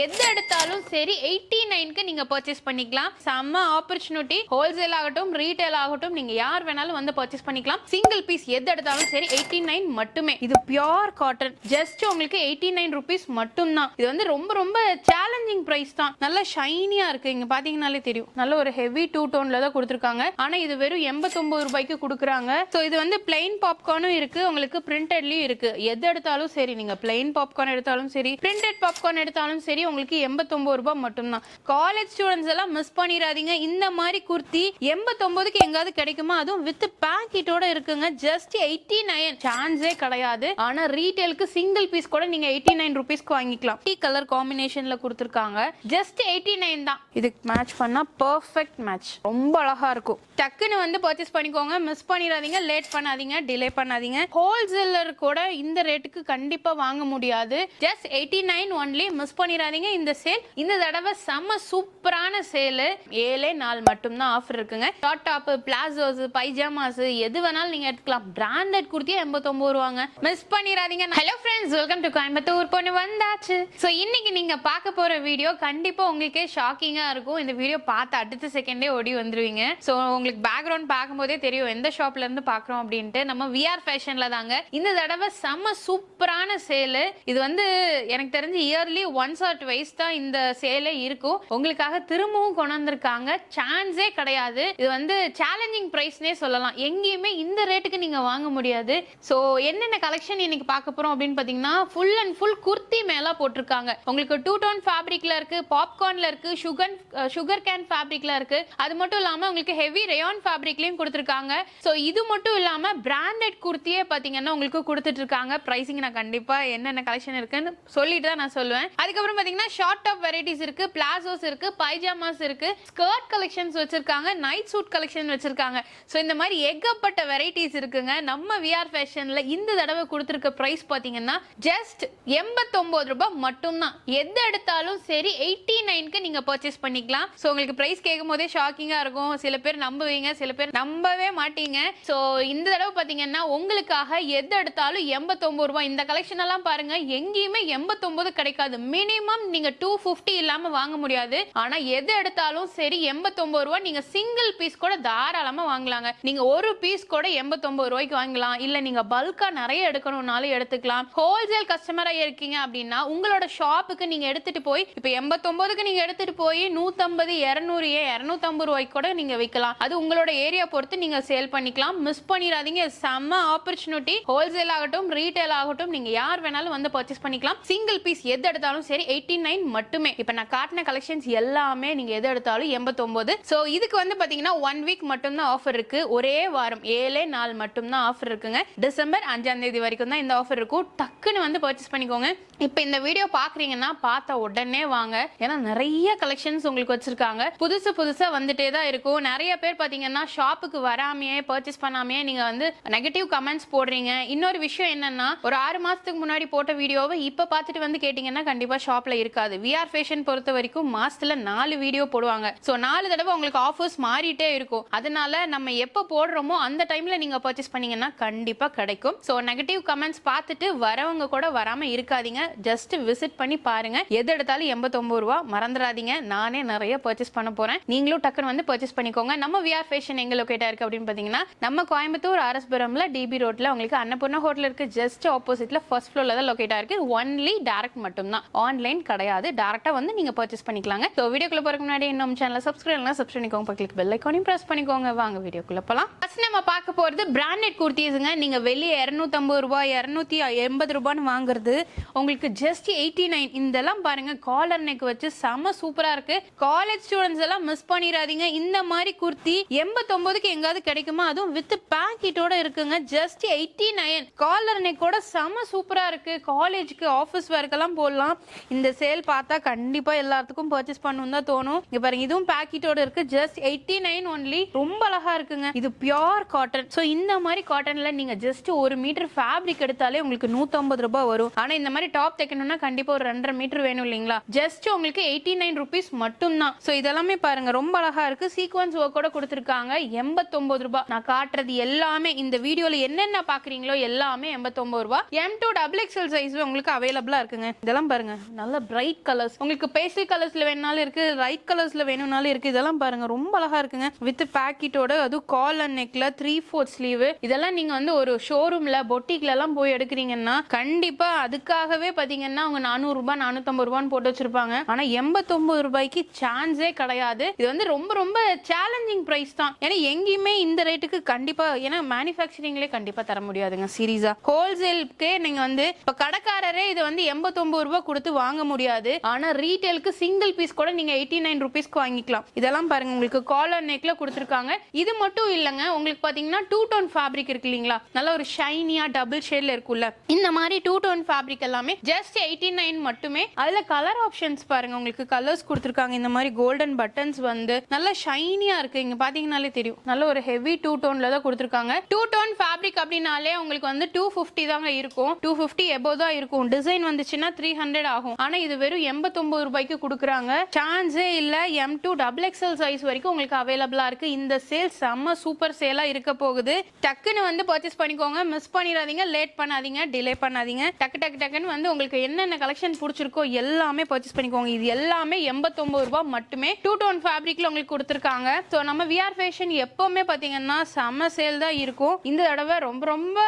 எது எடுத்தாலும் சரி எயிட்டி நைன்க்கு நீங்க பர்ச்சேஸ் பண்ணிக்கலாம். செம்ம ஆப்பர்ச்சுனிட்டி ஹோல்சேல் ஆகட்டும் ரீட்டைல் ஆகட்டும் நீங்க யார் வேணாலும் வந்து பர்ச்சேஸ் பண்ணிக்கலாம். சிங்கிள் பீஸ் எது எடுத்தாலும் சரி எயிட்டி நைன் மட்டுமே. இது பியோர் காட்டன் ஜஸ்ட் உங்களுக்கு எயிட்டி நைன் ருபீஸ் மட்டும்தான். இது வந்து ரொம்ப ரொம்ப சேலஞ்சிங் பிரைஸ் தான். நல்லா ஷைனியா இருக்கு. இங்க பார்த்தீங்கனாலே தெரியும். நல்ல ஒரு ஹெவி டூ டோன்ல தான் கொடுத்துருக்காங்க. ஆனா இது வெறும் எண்பத்தொன்பது ரூபாய்க்கு கொடுக்குறாங்க. ஸோ இது வந்து பிளெயின் பாப்கார்னும் இருக்கு. உங்களுக்கு பிரிண்டட்லயும் இருக்கு. எது எடுத்தாலும் சரி நீங்க பிளெயின் பாப்கார்ன் எடுத்தாலும் சரி பிரிண்டட் பாப்கார்ன் எடுத்தாலும் சரி உங்களுக்கு எண்பத்தொன்பது ரூபாய் மட்டும்தான். காலேஜ் ஸ்டூடெண்ட்ஸ் எல்லாம் மிஸ் பண்ணிடாதீங்க. இந்த மாதிரி குர்த்தி எண்பத்தொன்பதுக்கு எங்காவது கிடைக்குமா? அதுவும் வித் பேக்கெட்டோட இருக்குங்க. ஜஸ்ட் எயிட்டி நைன் சான்ஸே கிடையாது. ஆனா ரீட்டைலுக்கு சிங்கிள் பீஸ் கூட நீங்க எயிட்டி நைன் ருபீஸ்க்கு வாங்கிக்கலாம். டீ கலர் காம்பினேஷன்ல கொடுத்துருக்காங்க. ஜஸ்ட் எயிட்டி நைன் தான். இதுக்கு மேட்ச் பண்ணா பர்ஃபெக்ட் மேட்ச் ரொம்ப அழகா இருக்கும். டக்குன்னு வந்து பர்ச்சேஸ் பண்ணிக்கோங்க. மிஸ் பண்ணிடாதீங்க. லேட் பண்ணாதீங்க. டிலே பண்ணாதீங்க. ஹோல்சேலர் கூட இந்த ரேட்டுக்கு கண்டிப்பா வாங்க முடியாது. Just eighty nine only miss பண்ணிடாதீங்க. இந்த சேல் இந்த தடவை செம்ம சூப்பரான சேலு ஏழே நாள் மட்டும்தான் ஆஃபர் இருக்குங்க. ஷார்ட் டாப் பிளாசோஸ் பைஜாமாஸ் எது வேணாலும் நீங்க எடுத்துக்கலாம். பிராண்டட் குர்த்தியே எண்பத்தொன்பது ரூபாங்க. மிஸ் பண்ணிடாதீங்க hello friends welcome to Coimbatore. பொண்ணு வந்தாச்சு. ஸோ இன்னைக்கு நீங்க பார்க்க போற வீடியோ கண்டிப்பா உங்களுக்கே ஷாக்கிங்கா இருக்கும். இந்த வீடியோ பார்த்து அடுத்த செகண்டே ஓடி வந்துருவீங்க. ஸோ உங்களுக்கு பேக்ரவுண்ட் பார்க்கும்போதே தெரியும். எந்த ஷாப்ல இருந்து பார்க்குறோம் அப்படின்ட்டு. நம்ம விஆர் ஃபேஷன்ல தாங்க. இந்த தடவை செம்ம சூப்பரான சேலு இது வந்து எனக்கு தெரிஞ்சு இயர்லி ஒன்ஸ் ஆர் வைஸ் தான் இந்த சேலே இருக்கும். உங்களுக்காக திரும்பவும் கொண்டு வந்திருக்காங்க சான்ஸே கிடையாது. இது வந்து சேலஞ்சிங் ப்ரைஸ்னே சொல்லலாம். எங்கேயுமே இந்த ரேட்டுக்கு நீங்க வாங்க முடியாது. ஸோ என்னென்ன கலெக்ஷன் இன்னைக்கு பார்க்க போறோம் அப்படின்னு பார்த்தீங்கன்னா ஃபுல் அண்ட் ஃபுல் குர்த்தி மேல போட்டிருக்காங்க. உங்களுக்கு டூ டோன் ஃபேப்ரிக்ல இருக்கு பாப்கார்ன்ல இருக்கு சுகர் சுகர் கேன் ஃபேப்ரிக்ல இருக்கு. அது மட்டும் இல்லாம உங்களுக்கு ஹெவி ரேயான் ஃபேப்ரிக்லயும் கொடுத்துருக்காங்க. ஸோ இது மட்டும் இல்லாம பிராண்டட் குர்த்தியே பாத்தீங்கன்னா உங்களுக்கு கொடுத்துட்டு இருக்காங்க. ப்ரைஸிங் நான் கண்டிப்பா என்னென்ன கலெக்ஷன் இருக்குன்னு சொல்லிட்டு தான் நான் சொல்லுவேன். அதுக்கப்புறம் பார்த்தீங்கன்னா ஷார்ட் டாப் வெரைட்டிஸ் இருக்கு பிளாசோஸ் இருக்கு பைஜாமாஸ் இருக்கு. ஸ்கர்ட் கலெக்ஷன்ஸ் வச்சிருக்காங்க நைட் சூட் கலெக்ஷன் வச்சிருக்காங்க. ஸோ இந்த மாதிரி ஏகப்பட்ட வெரைட்டிஸ் இருக்குங்க. நம்ம விஆர் ஃபேஷன்ல இந்த தடவை கொடுத்துருக்க ப்ரைஸ் பாத்தீங்கன்னா ஜஸ்ட் எண்பத்தொன்பது ரூபாய் மட்டும்தான். எது எடுத்தாலும் சரி எயிட்டி நைன்க்கு நீங்க பர்ச்சேஸ் பண்ணிக்கலாம். ஸோ உங்களுக்கு ப்ரைஸ் கேட்கும் போதே ஷாக்கிங்கா இருக்கும். சில பேர் நம்புவீங்க சில பேர் நம்பவே மாட்டீங்க. ஸோ இந்த தடவை பாத்தீங்கன்னா உங்களுக்காக எது எடுத்தாலும் எண்பத்தொன்பது ரூபாய். இந்த கலெக்ஷன் எல்லாம் பாருங்க எங்கேயுமே எண்பத்தொன்பது கிடைக்காது. மினிமம் நீங்க டூ ஃபிஃப்டி இல்லாம வாங்க முடியாது. ஆனா எது எடுத்தாலும் சரி எண்பத்தொன்பது ரூபாய் நீங்க சிங்கிள் பீஸ் கூட தாராளமா வாங்கலாங்க. நீங்க ஒரு பீஸ் கூட எண்பத்தொன்பது ரூபாய்க்கு வாங்கலாம். இல்ல நீங்க பல்கா நிறைய எடுக்கணும்னாலும் எடுத்துக்கலாம். ஹோல்சேல் கஸ்டமரா இருக்கீங்க அப்படின்னா உங்களோட ஷாப்புக்கு நீங்க எடுத்துட்டு போய் இப்ப எண்பத்தொன்பதுக்கு நீங்க எடுத்துட்டு போய் நூத்தம்பது இருநூறு ஏன் இருநூத்தம்பது ரூபாய்க்கு கூட நீங்க விற்கலாம் அது உங்களோட ஏரியா பொறுத்து நீங்க சேல் பண்ணிக்கலாம். மிஸ் பண்ணிடாதீங்க. செம்ம ஆப்பர்ச்சுனிட்டி ஹோல்சேல் ஆகட்டும் ரீட்டைல் ஆகட்டும் நீங்க யார் வேணாலும் வந்து பர்ச்சேஸ் பண்ணிக்கலாம். சிங்கிள் பீஸ் எது எடுத்தாலும் சரி எயிட்டி நைன் மட்டுமே. இப்ப நான் காட்டின கலெக்ஷன்ஸ் எல்லாமே நீங்க எது எடுத்தாலும் எண்பத்தொன்பது ஸோ இதுக்கு வந்து பாத்தீங்கன்னா ஒன் வீக் மட்டும்தான் ஆஃபர் இருக்கு. ஒரே வாரம் ஏழே நாள் மட்டும்தான் ஆஃபர் இருக்குங்க. டிசம்பர் அஞ்சாம் தேதி வரைக்கும் தான் இந்த ஆஃபர் இருக்கும். டக்குன்னு வந்து பர்ச்சேஸ் பண்ணிக்கோங்க. இப்போ இந்த வீடியோ பாக்குறீங்கன்னா பார்த்த உடனே வாங்க. ஏன்னா நிறைய கலெக்ஷன்ஸ் உங்களுக்கு வச்சிருக்காங்க. புதுசு புதுசா வந்துட்டே தான் இருக்கும். நிறைய பேர் பாத்தீங்கன்னா ஷாப்புக்கு வராமையே பர்ச்சேஸ் பண்ணாமையே நீங்க வந்து நெகட்டிவ் கமெண்ட்ஸ் போடுறீங்க. இன்னொரு விஷயம் என்னன்னா ஒரு ஆறு மாசத்துக்கு முன்னாடி போட்ட வீடியோவை இப்ப பார்த்துட்டு வந்து கேட்டீங்கன்னா கண்டிப்பா ஷாப்ல இருக்காது. விஆர் ஃபேஷன் பொறுத்த வரைக்கும் மாசத்துல நாலு வீடியோ போடுவாங்க. ஸோ நாலு தடவை உங்களுக்கு ஆஃபர்ஸ் மாறிட்டே இருக்கும். அதனால நம்ம எப்போ போடுறோமோ அந்த டைம்ல நீங்க பர்ச்சேஸ் பண்ணீங்கன்னா கண்டிப்பா கிடைக்கும். ஸோ நெகட்டிவ் கமெண்ட்ஸ் பார்த்துட்டு வரவங்க கூட வராம இருக்காதீங்க. ஜஸ்ட் விசிட் பண்ணி பாருங்க. எது எடுத்தாலும் எண்பத்தொன்பது ரூபா. மறந்துடாதீங்க. நானே நிறைய பர்ச்சேஸ் பண்ண போறேன். நீங்களும் டக்குன்னு வந்து பர்ச்சேஸ் பண்ணிக்கோங்க. நம்ம விஆர் ஃபேஷன் எங்க லொக்கேட்டா இருக்கு அப்படின்னு பாத்தீங்கன்னா நம்ம கோயம்புத்தூர் ஆர்எஸ்புரம்ல டிபி ரோட்ல உங்களுக்கு அன்னபூர்ணா ஹோட்டல் இருக்கு. ஜஸ்ட் ஆப்போசிட்ல ஃபர்ஸ்ட் ஃப்ளோர்ல தான் லொக்கேட்டா இருக்கு. ஒன்லி டேரக்ட் மட்டும்தான். ஆன்லைன் கிடையாது. டேரெக்டாக வந்து நீங்க பர்ச்சேஸ் பண்ணிக்கலாங்க. ஸோ வீடியோக்குள்ள போறதுக்கு முன்னாடி இன்னும் சேனலை சப்ஸ்கிரைப் பண்ணலாம் சப்ஸ்கிரைப் பண்ணிக்கோங்க. பக்கத்துக்கு பெல் ஐக்கானையும் ப்ரெஸ் பண்ணிக்கோங்க. வாங்க வீடியோக்குள்ள போகலாம் ஃபஸ்ட் நம்ம பார்க்க போகிறது பிராண்டட் குர்த்திஸுங்க நீங்கள் வெளியே இரநூத்தம்பது ரூபாய் இரநூத்தி எண்பது ரூபான்னு வாங்குறது உங்களுக்கு ஜஸ்ட் எயிட்டி நைன் இதெல்லாம் பாருங்க காலர் நெக் வச்சு செம சூப்பராக இருக்கு. காலேஜ் ஸ்டூடெண்ட்ஸ் எல்லாம் மிஸ் பண்ணிடாதீங்க இந்த மாதிரி குர்த்தி எண்பத்தொம்போதுக்கு எங்காவது கிடைக்குமா? அதுவும் வித் பேக்கெட்டோட இருக்குங்க. ஜஸ்ட் எயிட்டி நைன் காலர் நெக்கோட செம சூப்பராக இருக்கு. காலேஜுக்கு ஆஃபீஸ் ஒர்க்கெல்லாம் போடலாம். இந்த சேல் பார்த்தா கண்டிப்பா எல்லாத்துக்கும் பர்ச்சேஸ் பண்ணணும் தான் தோணும். இங்க பாருங்க இதுவும் பேக்கெட்டோட இருக்கு. ஜஸ்ட் எயிட்டி நைன் ஒன்லி ரொம்ப அழகா இருக்குங்க. இது பியோர் காட்டன் ஸோ இந்த மாதிரி காட்டன்ல நீங்க ஜஸ்ட் ஒரு மீட்டர் ஃபேப்ரிக் எடுத்தாலே உங்களுக்கு நூத்தம்பது ரூபாய் வரும். ஆனா இந்த மாதிரி டாப் தைக்கணும்னா கண்டிப்பா ஒரு ரெண்டரை மீட்டர் வேணும் இல்லைங்களா? ஜஸ்ட் உங்களுக்கு எயிட்டி நைன் ருபீஸ் மட்டும்தான். ஸோ இதெல்லாமே பாருங்க ரொம்ப அழகா இருக்கு. சீக்வன்ஸ் ஒர்க்கோட கொடுத்துருக்காங்க. எண்பத்தொன்பது ரூபாய். நான் காட்டுறது எல்லாமே இந்த வீடியோல என்னென்ன பாக்குறீங்களோ எல்லாமே எண்பத்தொன்பது ரூபாய். M to double XL size உங்களுக்கு அவைலபிளா இருக்குங்க. இதெல்லாம் பாருங்க நல்ல பிரைட் கலர்ஸ் உங்களுக்கு பேஸ்டல் கலர்ஸ்ல வேணாலும் இருக்கு ரைட் கலர்ஸ்ல வேணும்னாலும் இருக்கு. இதெல்லாம் பாருங்க ரொம்ப அழகா இருக்குங்க. வித் பேக்கெட்டோட அதுவும் கால் அண்ட் நெக்ல த்ரீ ஃபோர்த் ஸ்லீவ் இதெல்லாம் நீங்க வந்து ஒரு ஷோரூம்ல பொட்டிக்ல எல்லாம் போய் எடுக்கிறீங்கன்னா கண்டிப்பா அதுக்காகவே பாத்தீங்கன்னா அவங்க நானூறு ரூபாய் நானூத்தம்பது ரூபான்னு போட்டு வச்சிருப்பாங்க. ஆனா எண்பத்தொன்பது ரூபாய்க்கு சான்ஸே கிடையாது. இது வந்து ரொம்ப ரொம்ப சேலஞ்சிங் பிரைஸ் தான். ஏன்னா எங்கேயுமே இந்த ரேட்டுக்கு கண்டிப்பா ஏன்னா மேனுஃபேக்சரிங்லேயே கண்டிப்பா தர முடியாதுங்க சீரீஸா ஹோல்சேலுக்கே நீங்க வந்து இப்ப கடைக்காரரே இது வந்து எண்பத்தொன்பது ரூபாய் கொடுத்து வாங்க முடியாது. ஆனா ரீட்டைலுக்கு சிங்கிள் பீஸ் கூட நீங்க எயிட்டி நைன் ருபீஸ்க்கு வாங்கிக்கலாம். இதெல்லாம் பாருங்க உங்களுக்கு காலர் நெக்ல கொடுத்துருக்காங்க. இது மட்டும் இல்லைங்க உங்களுக்கு பாத்தீங்கன்னா டூ டோன் ஃபேப்ரிக் இருக்கு இல்லைங்களா? நல்ல ஒரு ஷைனியா டபுள் ஷேட்ல இருக்குல்ல இந்த மாதிரி டூ டோன் ஃபேப்ரிக் எல்லாமே ஜஸ்ட் எயிட்டி நைன் மட்டுமே. அதுல கலர் ஆப்ஷன்ஸ் பாருங்க உங்களுக்கு கலர்ஸ் கொடுத்துருக்காங்க. இந்த மாதிரி கோல்டன் பட்டன்ஸ் வந்து நல்ல ஷைனியா இருக்கு. இங்க பாத்தீங்கன்னாலே தெரியும். நல்ல ஒரு ஹெவி டூ டோன்ல தான் கொடுத்துருக்காங்க. டூ டோன் ஃபேப்ரிக் அப்படின்னாலே உங்களுக்கு வந்து டூ ஃபிஃப்டி தாங்க இருக்கும். டூ ஃபிஃப்டி எபோ தான் இருக்கும். டிசைன் வந்துச்சுன்னா த்ரீ ஹண்ட்ரட் ஆகும். ஆனா இது வெறும் எண்பத்தொம்பது ரூபாய்க்கு கொடுக்குறாங்க. சான்ஸே இல்ல. M to double XL size வரைக்கும் உங்களுக்கு அவைலபிளா இருக்கு. இந்த சேல் செம்ம சூப்பர் சேலாக இருக்க போகுது. டக்குன்னு வந்து பர்ச்சேஸ் பண்ணிக்கோங்க. மிஸ் பண்ணிடாதீங்க. லேட் பண்ணாதீங்க. டிலே பண்ணாதீங்க. டக்கு டக்கு டக்குன்னு வந்து உங்களுக்கு என்னென்ன கலெக்ஷன் பிடிச்சிருக்கோ எல்லாமே பர்ச்சேஸ் பண்ணிக்கோங்க. இது எல்லாமே எண்பத்தொன்பது ரூபாய் மட்டுமே டூ டோன் ஃபேப்ரிக்ல உங்களுக்கு கொடுத்துருக்காங்க. ஸோ நம்ம விஆர் ஃபேஷன் எப்பவுமே பாத்தீங்கன்னா செம்ம சேல் தான் இருக்கும். இந்த தடவை ரொம்ப ரொம்ப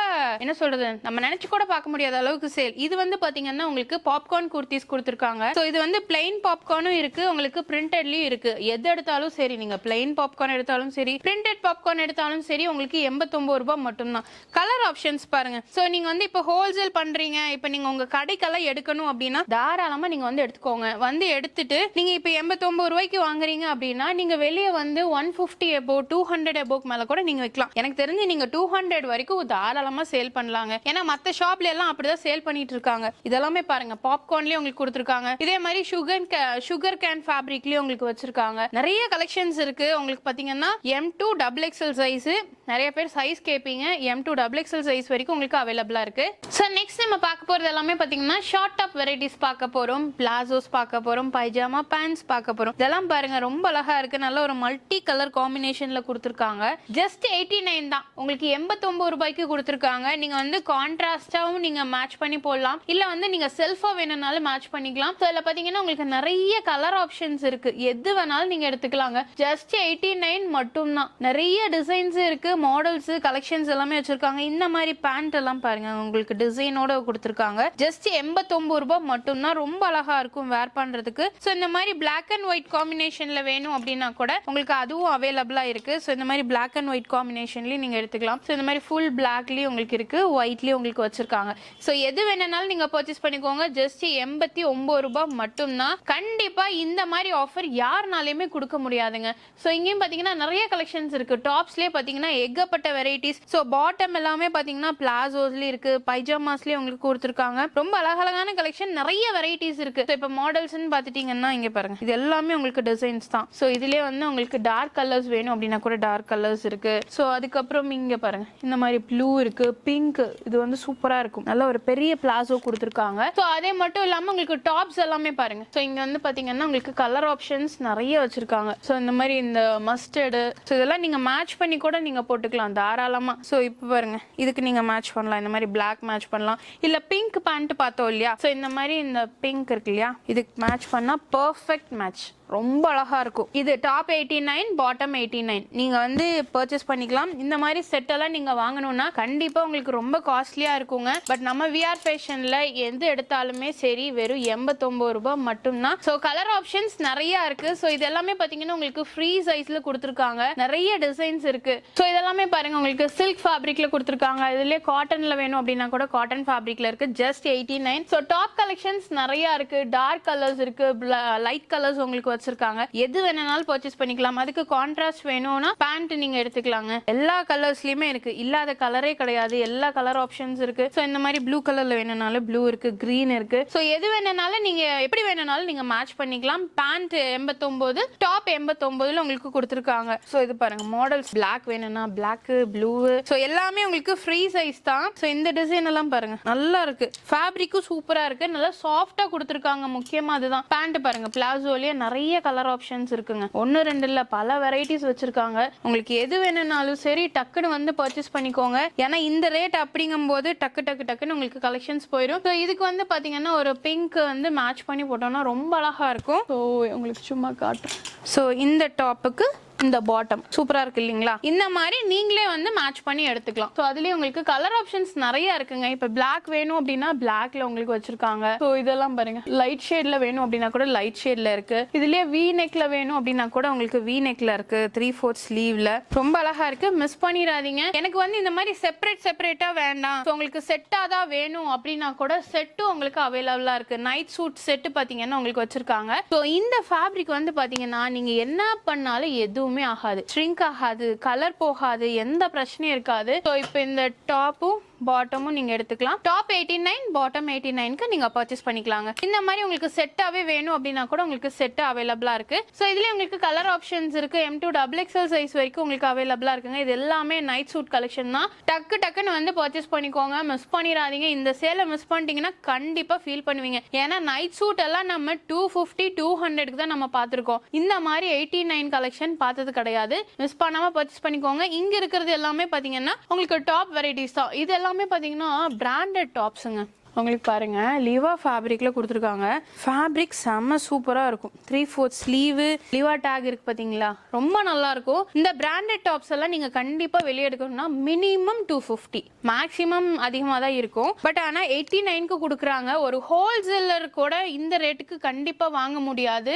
என்ன சொல்றது? நம்ம நினைச்சு கூட பார்க்க முடியாத அளவுக்கு சேல் இது வந்து பாத்தீங்கன்னா உங்களுக்கு பாப்கார்ன் குர்த்திஸ் கொடுத்துருக்காங்க. ஸோ இது வந்து பிளெயின் பாப்கார்னும் இருக்கு. உங்களுக்கு பிரிண்டட்லயும் இருக்கு. எது எடுத்தாலும் சரி நீங்க பிளெயின் பாப்கார்ன் எடுத்தாலும் சரி பிரிண்டட் பாப்கார்ன் எடுத்தாலும் சரி உங்களுக்கு எண்பத்தொம்பது ரூபாய் மட்டும்தான். கலர் ஆப்ஷன்ஸ் பாருங்க. ஸோ நீங்க வந்து இப்போ ஹோல்சேல் பண்றீங்க. இப்போ நீங்க உங்க கடைக்கெல்லாம் எடுக்கணும் அப்படின்னா தாராளமா நீங்க வந்து எடுத்துக்கோங்க. வந்து எடுத்துட்டு நீங்க இப்போ எண்பத்தொம்பது ரூபாய்க்கு வாங்குறீங்க அப்படின்னா நீங்க வெளியே வந்து one fifty above two hundred எபோக்கு மேல கூட நீங்க வைக்கலாம். எனக்கு தெரிஞ்சு நீங்க டூ ஹண்ட்ரட் வரைக்கும் தாராளமா சேல் பண்ணலாங்க. ஏன்னா மத்த ஷாப்ல எல்லாம் அப்படிதான் சேல் பண்ணிட்டு இருக்காங்க. இதெல்லாமே பாருங்க. பாப்கார்ன்லயே உங்களுக்கு கொடுத்துருக்காங்க. இதே மாதிரி சுகர் சுகர் கேன் ஃபேப்ரிக்லயும் உங்களுக்கு வச்சிருக்காங்க. நிறைய கலெக்ஷன்ஸ் இருக்கு. உங்களுக்கு பாத்தீங்கன்னா M to double XL size நிறைய பேர் சைஸ் கேட்பீங்க M to double XL size வரைக்கும் உங்களுக்கு அவைலபிளா இருக்கு. சார் நெக்ஸ்ட் நம்ம பார்க்க போறது எல்லாமே பாத்தீங்கன்னா ஷார்ட் டாப் வெரைட்டிஸ் பார்க்க போறோம். பிளாசோஸ் பார்க்க போறோம். பைஜாமா பேண்ட்ஸ் பார்க்க போறோம். இதெல்லாம் பாருங்க ரொம்ப அழகா இருக்கு. நல்ல ஒரு மல்டி கலர் காம்பினேஷன்ல கொடுத்துருக்காங்க. ஜஸ்ட் எயிட்டி நைன் தான். உங்களுக்கு எண்பத்தொன்பது ரூபாய்க்கு கொடுத்துருக்காங்க. நீங்க வந்து கான்ட்ராஸ்டாவும் நீங்க மேட்ச் பண்ணி போடலாம். இல்ல வந்து நீங்க செல்ஃபா வேணும்னாலும் மேட்ச் பண்ணிக்கலாம். ஸோ இதில் பார்த்தீங்கன்னா உங்களுக்கு நிறைய கலர் ஆப்ஷன்ஸ் இருக்கு. எது வேணாலும் நீங்கள் எடுத்துக்கலாங்க. ஜஸ்ட் எயிட்டி நைன் மட்டும்தான். நிறைய டிசைன்ஸ் இருக்கு. மாடல்ஸ் கலெக்ஷன்ஸ் எல்லாமே வச்சிருக்காங்க. இந்த மாதிரி பேண்ட் எல்லாம் பாருங்க. உங்களுக்கு டிசைனோட கொடுத்துருக்காங்க. ஜஸ்ட் எண்பத்தொம்பது ரூபாய் மட்டும்தான். ரொம்ப அழகா இருக்கும் வேர் பண்றதுக்கு. ஸோ இந்த மாதிரி பிளாக் அண்ட் ஒயிட் காம்பினேஷன்ல வேணும் அப்படின்னா கூட உங்களுக்கு அதுவும் அவைலபிளா இருக்கு. ஸோ இந்த மாதிரி பிளாக் அண்ட் ஒயிட் காம்பினேஷன்லயும் நீங்க எடுத்துக்கலாம். ஸோ இந்த மாதிரி ஃபுல் பிளாக்லயும் உங்களுக்கு இருக்கு. ஒயிட்லயும் உங்களுக்கு வச்சிருக்காங்க. ஸோ எது வேணும்னாலும் நீங்க பர்ச்சேஸ் பண்ணிக்கோங்க. ஜஸ்ட் எண்பத்தி ஒன்பது ரூபாய் மட்டும்தான் கண்டிப்பா இந்த மாதிரி ஆஃபர் யாருனாலையுமே கொடுக்க முடியாதுங்க. ஸோ இங்கேயும் பார்த்தீங்கன்னா நிறைய கலெக்ஷன்ஸ் இருக்கு. டாப்ஸ்லேயே பார்த்தீங்கன்னா எக்கப்பட்ட வெரைட்டிஸ் ஸோ பாட்டம் எல்லாமே பார்த்தீங்கன்னா பிளாசோஸ்லேயும் இருக்கு. பைஜாமாஸ்லேயும் உங்களுக்கு கொடுத்துருக்காங்க. ரொம்ப அழகழகான கலெக்ஷன் நிறைய வெரைட்டிஸ் இருக்கு. ஸோ இப்போ மாடல்ஸ்னு பார்த்துட்டீங்கன்னா இங்கே பாருங்க. இது எல்லாமே உங்களுக்கு டிசைன்ஸ் தான். ஸோ இதுலயே வந்து உங்களுக்கு டார்க் கலர்ஸ் வேணும் அப்படின்னா கூட டார்க் கலர்ஸ் இருக்கு. ஸோ அதுக்கப்புறம் இங்கே பாருங்க. இந்த மாதிரி ப்ளூ இருக்கு. பிங்க் இது வந்து சூப்பராக இருக்கும். நல்ல ஒரு பெரிய பிளாசோ கொடுத்துருக்காங்க. ஸோ அதே மட்டும் இல்லாமல் உங்களுக்கு டாப்ஸ் எல்லாமே பாருங்க. ஸோ இங்க வந்து பாத்தீங்கன்னா உங்களுக்கு கலர் ஆப்ஷன்ஸ் நிறைய வச்சிருக்காங்க. ஸோ இந்த மாதிரி இந்த மஸ்டர்டு ஸோ இதெல்லாம் நீங்க மேட்ச் பண்ணி கூட நீங்க போட்டுக்கலாம் தாராளமா. ஸோ இப்போ பாருங்க இதுக்கு நீங்க மேட்ச் பண்ணலாம். இந்த மாதிரி பிளாக் மேட்ச் பண்ணலாம். இல்ல பிங்க் பேண்ட் பார்த்தோம் இல்லையா? ஸோ இந்த மாதிரி இந்த பிங்க் இருக்கு இல்லையா? இதுக்கு மேட்ச் பண்ணா பர்ஃபெக்ட் மேட்ச் ரொம்ப அழகாக இருக்கும். இது top eighty nine bottom eighty nine நீங்கள் வந்து பர்ச்சேஸ் பண்ணிக்கலாம். இந்த மாதிரி செட்டெல்லாம் நீங்கள் வாங்கணும்னா கண்டிப்பாக உங்களுக்கு ரொம்ப காஸ்ட்லியாக இருக்குங்க. பட் நம்ம விஆர் ஃபேஷனில் எது எடுத்தாலுமே சரி வெறும் எண்பத்தொம்பது ரூபாய் மட்டும்தான். ஸோ கலர் ஆப்ஷன்ஸ் நிறையா இருக்குது ஸோ இது எல்லாமே பார்த்தீங்கன்னா உங்களுக்கு ஃப்ரீ சைஸில் கொடுத்துருக்காங்க. நிறைய டிசைன்ஸ் இருக்குது ஸோ இதெல்லாமே பாருங்கள் உங்களுக்கு சில்க் ஃபேப்ரிக்கில் கொடுத்துருக்காங்க. இதுலயே காட்டனில் வேணும் அப்படின்னா கூட காட்டன் ஃபேப்ரிக்கில் இருக்குது just eighty nine so top collections நிறையா இருக்குது டார்க் கலர்ஸ் இருக்குது லைட் கலர்ஸ் உங்களுக்கு வச்சிருக்காங்க. எது வேணாலும் பர்ச்சேஸ் பண்ணிக்கலாம். அதுக்கு கான்ட்ராஸ்ட் வேணும்னா பேண்ட் நீங்க எடுத்துக்கலாங்க. எல்லா கலர்ஸ்லயுமே இருக்கு. இல்லாத கலரே கிடையாது. எல்லா கலர் ஆப்ஷன்ஸ் இருக்கு. ஸோ இந்த மாதிரி ப்ளூ கலர்ல வேணும்னாலும் ப்ளூ இருக்கு க்ரீன் இருக்கு. ஸோ எது வேணும்னாலும் நீங்க எப்படி வேணும்னாலும் நீங்க மேட்ச் பண்ணிக்கலாம். பேண்ட் எண்பத்தொம்போது டாப் எண்பத்தொன்பதுல உங்களுக்கு கொடுத்துருக்காங்க. ஸோ இது பாருங்க. மாடல்ஸ் பிளாக் வேணும்னா பிளாக் ப்ளூ ஸோ எல்லாமே உங்களுக்கு ஃப்ரீ சைஸ் தான். ஸோ இந்த டிசைன் எல்லாம் பாருங்க. நல்லா இருக்கு. ஃபேப்ரிக்கும் சூப்பரா இருக்கு. நல்லா சாஃப்டா கொடுத்துருக்காங்க. முக்கியமா அதுதான். பேண்ட் பாருங்க. பிளாசோலயே நிறைய கலர் ஆப்ஷன்ஸ் இருக்குங்க. ஒன்னு ரெண்டு இல்ல பல வெரைட்டிஸ் வச்சிருக்காங்க. உங்களுக்கு எது வேணும்னாலும் சரி டக்குன்னு வந்து பர்ச்சேஸ் பண்ணிக்கோங்க. ஏன்னா இந்த ரேட் அப்படிங்கும்போது டக்கு டக்கு டக்குன்னு உங்களுக்கு கலெக்ஷன்ஸ் போயிடும். ஸோ இதுக்கு வந்து பாத்தீங்கன்னா ஒரு பிங்க் வந்து மேட்ச் பண்ணி போட்டோம்னா ரொம்ப அழகா இருக்கும். ஸோ உங்களுக்கு சும்மா காட்டும். ஸோ இந்த டாப்புக்கு இந்த பாட்டம் சூப்பரா இருக்கு இல்லைங்களா? இந்த மாதிரி நீங்களே வந்து மேட்ச் பண்ணி எடுத்துக்கலாம். ஸோ அதுலேயே உங்களுக்கு கலர் ஆப்ஷன்ஸ் நிறைய இருக்குங்க. இப்போ பிளாக் வேணும் அப்படின்னா பிளாக்ல உங்களுக்கு வச்சிருக்காங்க. ஸோ இதெல்லாம் பாருங்க. லைட் ஷேட்ல வேணும் அப்படின்னா கூட லைட் ஷேட்ல இருக்கு. இதுலயே வி நெக்ல வேணும் அப்படின்னா கூட உங்களுக்கு வி நெக்ல இருக்கு. த்ரீ ஃபோர்த் ஸ்லீவ்ல ரொம்ப அழகா இருக்கு. மிஸ் பண்ணிடாதீங்க. எனக்கு வந்து இந்த மாதிரி செப்பரேட் செப்பரேட்டா வேண்டாம். உங்களுக்கு செட்டா தான் வேணும் அப்படின்னா கூட செட்டும் உங்களுக்கு அவைலபிளா இருக்கு. நைட் சூட் செட்டு பாத்தீங்கன்னா உங்களுக்கு வச்சிருக்காங்க. ஸோ இந்த ஃபேப்ரிக் வந்து பாத்தீங்கன்னா நீங்க என்ன பண்ணாலும் எதுவுமே ஆகாது. ஷ்ரிங்க் ஆகாது. கலர் போகாது. எந்த பிரச்சனையும் இருக்காது. ஸோ இப்போ இந்த டாப்பும் பாட்டமும் நீங்க எடுத்துக்கலாம். Top eighty nine bottom eighty நைன்க்கு நீங்க பர்ச்சேஸ் பண்ணிக்கலாங்க. இந்த மாதிரி உங்களுக்கு செட்டாவே வேணும் அப்படின்னா கூட உங்களுக்கு செட் அவைலபிளா இருக்கு. ஸோ இதுல உங்களுக்கு கலர் ஆப்ஷன்ஸ் இருக்கு. M to double XL size வரைக்கும் உங்களுக்கு அவைலபிளா இருக்குங்க. இது எல்லாமே நைட் சூட் கலெக்ஷன் தான். டக்கு டக்குன்னு வந்து பர்ச்சேஸ் பண்ணிக்கோங்க. மிஸ் பண்ணிடாதீங்க. இந்த சேலை மிஸ் பண்ணிட்டீங்கன்னா கண்டிப்பா ஃபீல் பண்ணுவீங்க. ஏன்னா நைட் சூட் எல்லாம் நம்ம டூ ஃபிஃப்டி டூ ஹண்ட்ரட்க்கு தான் நம்ம பார்த்துருக்கோம். இந்த மாதிரி எயிட்டி நைன் கலெக்ஷன் பார்த்தது கிடையாது. மிஸ் பண்ணாம பர்ச்சேஸ் பண்ணிக்கோங்க. இங்க இருக்கிறது எல்லாமே பாத்தீங்கன்னா உங்களுக்கு டாப் வெரைட்டிஸ் தான். இது எல்லாமே பாத்தீங்கன்னா பிராண்டட் டாப்ஸுங்க உங்களுக்கு பாருங்க. லிவா ஃபேப்ரிக்ல கொடுத்துருக்காங்க. ஃபேப்ரிக் செம்ம சூப்பரா இருக்கும். Three fourth sleeve Liva tag இருக்கு பாத்தீங்களா? ரொம்ப நல்லா இருக்கும். இந்த பிராண்டட் டாப்ஸ் எல்லாம் நீங்க கண்டிப்பா வெளியே எடுக்கணும்னா மினிமம் டூ ஃபிஃப்டி மேக்ஸிமம் அதிகமாக தான் இருக்கும். பட் ஆனால் எயிட்டி நைனுக்கு கொடுக்குறாங்க. ஒரு ஹோல்சேலர் கூட இந்த ரேட்டுக்கு கண்டிப்பாக வாங்க முடியாது.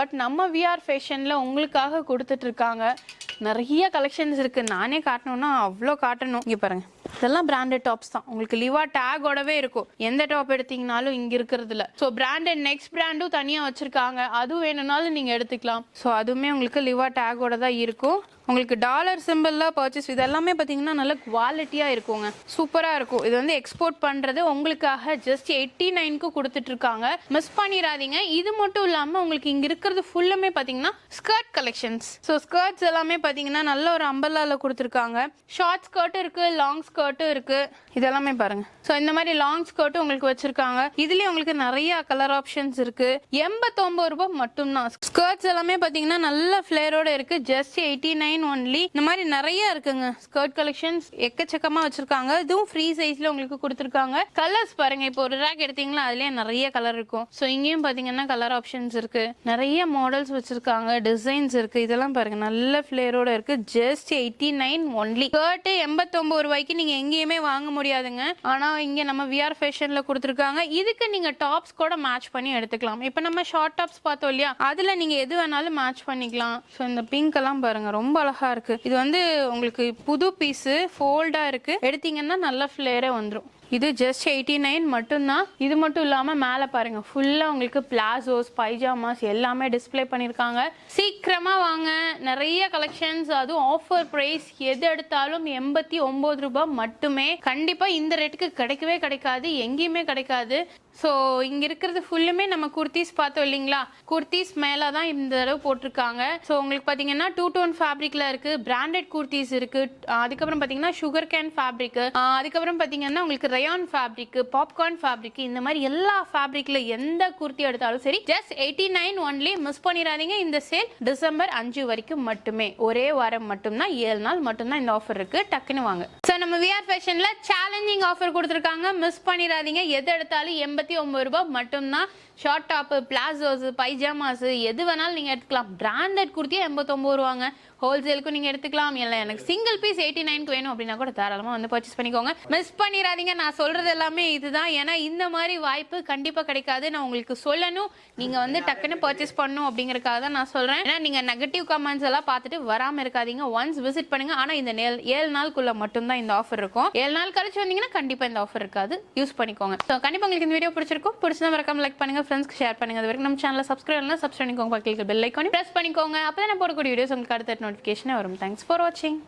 பட் நம்ம விஆர் ஃபேஷனில் உங்களுக்காக கொடுத்துட்டு இருக்காங்க. நிறைய கலெக்ஷன்ஸ் இருக்கு. நானே காட்டணும்னா அவ்வளோ காட்டணும். இங்கே பாருங்க. இதெல்லாம் பிராண்டட் டாப்ஸ் தான். உங்களுக்கு லிவா டேகோடவே இருக்கும். எந்த டாப் எடுத்தீங்கனாலும் இங்க இருக்கிறதுல ஸோ பிராண்டட் நெக்ஸ்ட் பிராண்டும் தனியா வச்சிருக்காங்க. அது வேணும்னாலும் நீங்க எடுத்துக்கலாம். ஸோ அதுவுமே உங்களுக்கு லிவா டேகோட தான் இருக்கும். உங்களுக்கு டாலர் சிம்பிள்ல பர்ச்சேஸ் இது எல்லாமே பார்த்தீங்கன்னா நல்ல குவாலிட்டியாக இருக்குங்க. சூப்பராக இருக்கும். இது வந்து எக்ஸ்போர்ட் பண்ணுறது உங்களுக்காக ஜஸ்ட் எயிட்டி நைனுக்கு கொடுத்துட்டு இருக்காங்க மிஸ் பண்ணிடாதீங்க இது மட்டும் இல்லாமல் உங்களுக்கு இங்கே இருக்கிறது ஃபுல்லுமே பார்த்தீங்கன்னா ஸ்கர்ட் கலெக்ஷன்ஸ் ஸோ ஸ்கர்ட்ஸ் எல்லாமே பார்த்தீங்கன்னா நல்ல ஒரு அம்பலாவில் கொடுத்துருக்காங்க. ஷார்ட் ஸ்கர்ட்டும் இருக்குது லாங் ஸ்கர்ட்டும் இருக்குது இதெல்லாமே பாருங்க. ஸோ இந்த மாதிரி லாங் ஸ்கர்ட்டும் உங்களுக்கு வச்சுருக்காங்க. இதுலேயும் உங்களுக்கு நிறைய கலர் ஆப்ஷன்ஸ் இருக்குது எண்பத்தொம்பது ரூபாய் மட்டும்தான். ஸ்கர்ட்ஸ் எல்லாமே பார்த்தீங்கன்னா நல்ல ஃபிளேரோட இருக்குது ஜஸ்ட் எயிட்டி நைன் ஒன்லி இந்த மாதிரி நிறைய இருக்குங்க. ஸ்கர்ட் கலெக்ஷன்ஸ் எக்கச்சக்கமா வச்சிருக்காங்க. இதுவும் ஃப்ரீ சைஸ்ல உங்களுக்கு கொடுத்துருக்காங்க. கலர்ஸ் பாருங்க. இப்போ ஒரு ரேக் எடுத்தீங்களா அதுலயே நிறைய கலர் இருக்கும். ஸோ இங்கேயும் பாத்தீங்கன்னா கலர் ஆப்ஷன்ஸ் இருக்கு. நிறைய மாடல்ஸ் வச்சிருக்காங்க. டிசைன்ஸ் இருக்கு. இதெல்லாம் பாருங்க. நல்ல ஃபிளேரோட இருக்கு. Just eighty nine only skirt எண்பத்தொன்பது ரூபாய்க்கு நீங்க எங்கேயுமே வாங்க முடியாதுங்க. ஆனா இங்க நம்ம விஆர் ஃபேஷன்ல கொடுத்துருக்காங்க. இதுக்கு நீங்க டாப்ஸ் கூட மேட்ச் பண்ணி எடுத்துக்கலாம். இப்போ நம்ம ஷார்ட் டாப்ஸ் பார்த்தோம் இல்லையா? அதுல நீங்க எது வேணாலும் மேட்ச் பண்ணிக்கலாம். ஸோ இந்த பிங்க் எல்லாம் பாருங்க. ரொம்ப அழகா இருக்கு. இது வந்து உங்களுக்கு புது பீஸு ஃபோல்டா இருக்கு. எடுத்தீங்கன்னா நல்ல ஃபிளேரே வந்துடும் இது ஜஸ்ட் எயிட்டி நைன் மட்டும்தான். இது மட்டும் இல்லாமல் மேலே பாருங்க. ஃபுல்லாக உங்களுக்கு பிளாசோஸ் பைஜாமாஸ் எல்லாமே டிஸ்ப்ளே பண்ணிருக்காங்க. சீக்கிரமாக வாங்க. நிறைய கலெக்ஷன்ஸ் அதுவும் ஆஃபர் ப்ரைஸ் எது எடுத்தாலும் எண்பத்தி ஒம்பது ரூபாய் மட்டுமே. கண்டிப்பாக இந்த ரேட்டுக்கு கிடைக்கவே கிடைக்காது. எங்கேயுமே கிடைக்காது. ஸோ இங்கே இருக்கிறது ஃபுல்லுமே நம்ம குர்த்திஸ் பார்த்தோம் இல்லைங்களா? குர்த்திஸ் மேலே தான் இந்த தடவை போட்டிருக்காங்க. ஸோ உங்களுக்கு பார்த்தீங்கன்னா டூ டோன் ஃபேப்ரிக்கில் இருக்குது பிராண்டட் குர்த்திஸ் இருக்குது அதுக்கப்புறம் பார்த்தீங்கன்னா சுகர் கேன் ஃபேப்ரிக் அதுக்கப்புறம் பார்த்தீங்கன்னா உங்களுக்கு ரயான் ஃபேப்ரிக்கு பாப்கார்ன் ஃபேப்ரிக் இந்த மாதிரி எல்லா ஃபேப்ரிக்ல எந்த குர்த்தி எடுத்தாலும் சரி just eighty nine only miss பண்ணிடாதீங்க. இந்த சேல் டிசம்பர் அஞ்சு வரைக்கும் மட்டுமே. ஒரே வாரம் மட்டும்தான் ஏழு நாள் மட்டும்தான் இந்த ஆஃபர் இருக்குது டக்குன்னு வாங்க. ஸோ நம்ம விஆர் ஃபேஷனில் சேலஞ்சிங் ஆஃபர் கொடுத்துருக்காங்க. மிஸ் பண்ணிடாதீங்க. எது எடுத்தாலும் எண்பத்தி ஒன்பது ரூபாய் மட்டும்தான் ஷார்ட் டாப்பு பிளாசோஸ் பைஜாமாஸ் எது வேணாலும் நீங்கள் எடுத்துக்கலாம். பிராண்டட் குர்த்தியே எண்பத்தொம்பது ரூபாங்க. ஹோல்சேலுக்கும் நீங்கள் எடுத்துக்கலாம். இல்லை எனக்கு சிங்கிள் பீஸ் எயிட்டி நைனுக்கு வேணும் அப்படின்னா கூட தாராளமாக வந்து பர்ச்சேஸ் பண்ணிக்கோங்க. மிஸ் பண்ணிடாதீங்க. நான் சொல்கிறது எல்லாமே இதுதான். ஏன்னா இந்த மாதிரி வாய்ப்பு கண்டிப்பாக கிடைக்காது. நான் உங்களுக்கு சொல்லணும். நீங்கள் வந்து டக்குன்னு பர்ச்சேஸ் பண்ணணும் அப்படிங்கிறக்காக தான் நான் சொல்கிறேன் ஏன்னா நீங்கள் நெகட்டிவ் கமெண்ட்ஸ் எல்லாம் பார்த்துட்டு வராமல் இருக்காதீங்க. ஒன்ஸ் விசிட் பண்ணுங்க. ஆனால் இந்த நேல் ஏழு நாளுக்குள்ள மட்டும்தான் இந்த ஆஃபர் இருக்கும். ஏழு நாள் கழிச்சு வந்தீங்கன்னா கண்டிப்பாக இந்த ஆஃபர் இருக்காது. யூஸ் பண்ணிக்கோங்க. ஸோ கண்டிப்பாக உங்களுக்கு இந்த வீடியோ பிடிச்சிருக்கும். பிடிச்சதான் மறக்காம லைக் பண்ணுங்கள் ஃப்ரெண்ட்ஸ்க்கு ஷேர் பண்ணுங்க. அது வரைக்கும் நம்ம சேனலை சப்ஸ்கிரைப் பண்ணலாம் சப்ஸ்கிரைப் பண்ணிக்கோங்க. பக்கத்தில் பெல் ஐக்கானி ப்ரெஸ் பண்ணிக்கோங்க. அப்போ தான் நான் போடக்கூடிய வீடியோஸ் உங்களுக்கு அடுத்த நோட்டிஃபிகேஷனே வரும். தேங்க்ஸ் ஃபார் வாட்சிங்